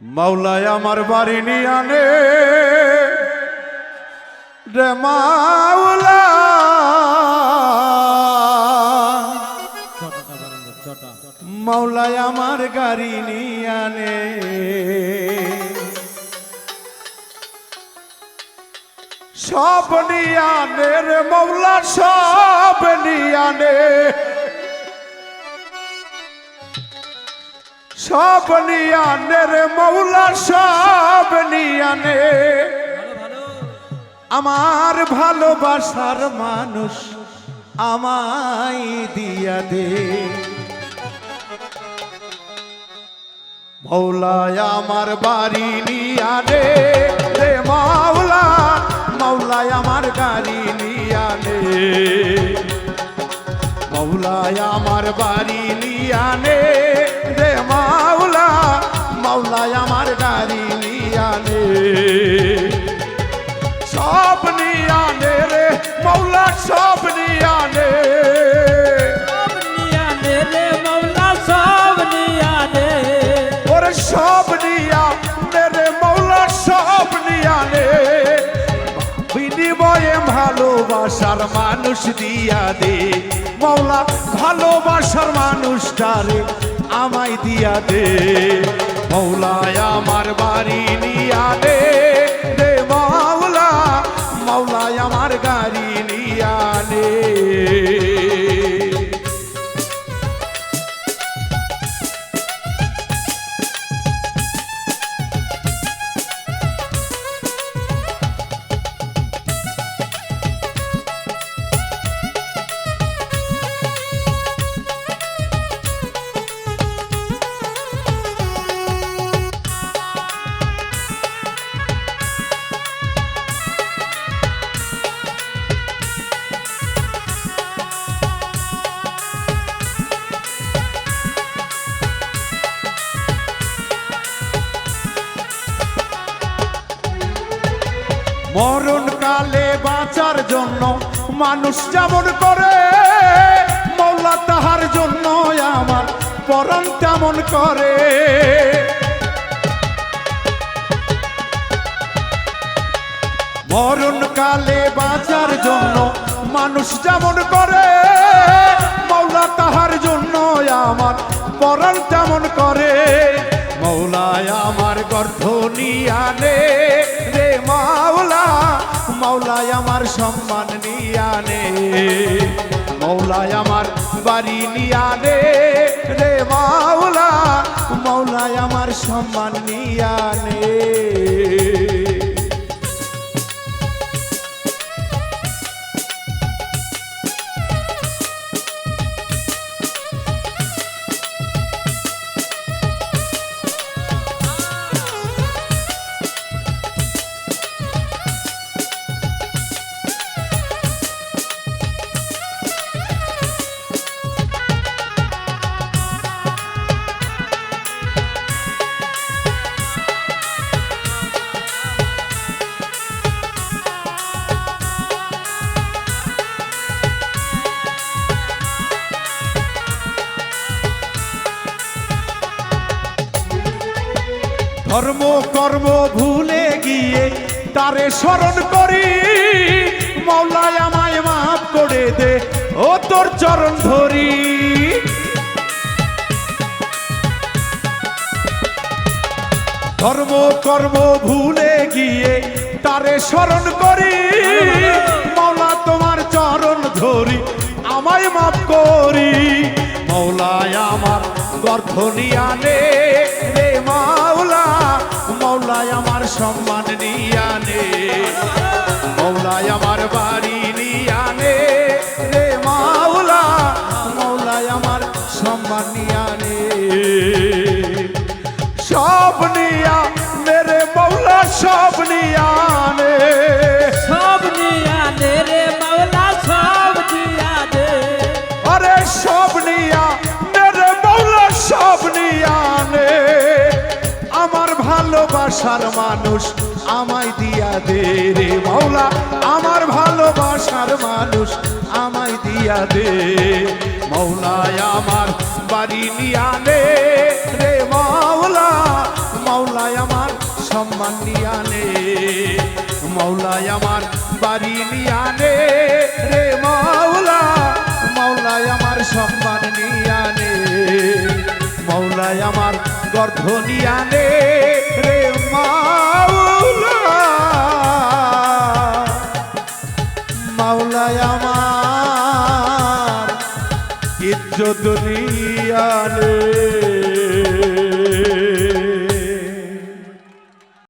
মাওলায় আমার বাড়ি নিয়ে আনে। রে মাওলা। মাওলায় আমার গাড়ি নিয়ে আনে। সব নিয়ে আনে রে মৌলা সব নিয়ে আনে। সব নিয়ে আনে রে মৌলা, সব নিয়ে আনে ভালো ভালো আমার ভালোবাসার মানুষ আমায় দিয়া দে। মৌলায় আমার বাড়ি নিয়া রে রে মাওলা মৌলায় আমার গাড়ি নিয়া নে মৌলায় আমার বাড়ি নিয়া নে সব নিয়ানে রে মৌলা সব নিয়ানে সব নিয়ানে রে মৌলা সব নিয়ানে ওরে সব নিয়ানে রে মৌলা সব নিয়ানে বিনিময়ে ভালোবাসার মানুষ দিয়া দে। মৌলা ভালোবাসার মানুষটারে আমায় দিয়া দে। মৌলায় আমার বাড়ি নিয়া দে। মরণ কালে বাঁচার জন্য মানুষ যেমন করে, মৌলা তাহার জন্য আমার পরণ তেমন করে। মরণ কালে বাঁচার জন্য মানুষ যেমন করে, মৌলা তাহার জন্য আমার পরণ তেমন করে। মৌলায় আমার গর্ধ নিয়ানে রে মাওলা মৌলায় আমার সম্মান নিয়ানে মৌলাই আমার বাড়ি নিয়ানে ধর্ম কর্ম ভুলে গিয়ে তারে স্মরণ করি। মৌলায় আমায় মাফ করে দে, ও তোর চরণ ধরি। ধর্ম কর্ম ভুলে গিয়ে তারে স্মরণ করি। মৌলা, তোমার চরণ ধরি, আমায় মাফ করি। মৌলায় আমার গর্ভ নিয়ানে রে মাওলা মৌলায় আমার সম্মান নিয়ানে মৌলায় আমার বাড়ি নিয়ানে রে মাওলা, মৌলায় আমার সম্মান নিয়ানে সব নিয়া, মেরে মৌলা, সব নিয়ানে ভালোবাসার মানুষ আমায় দিয়া দে রে মৌলা আমার ভালোবাসার মানুষ আমায় দিয়া দে। মৌলায় আমার বাড়ি নিয়ানে রে মাওলা। মাওলা মাওলায় আমার সম্মান নিয়ানে মাওলায় আমার বাড়ি নিয়ানে রে মাওলা। মাওলায় আমার সম্মান নিয়ানে মাওলায় আমার গর্ধ নিয়ানে রে মাওলায় আমার। ইজ্জত নিয়ানে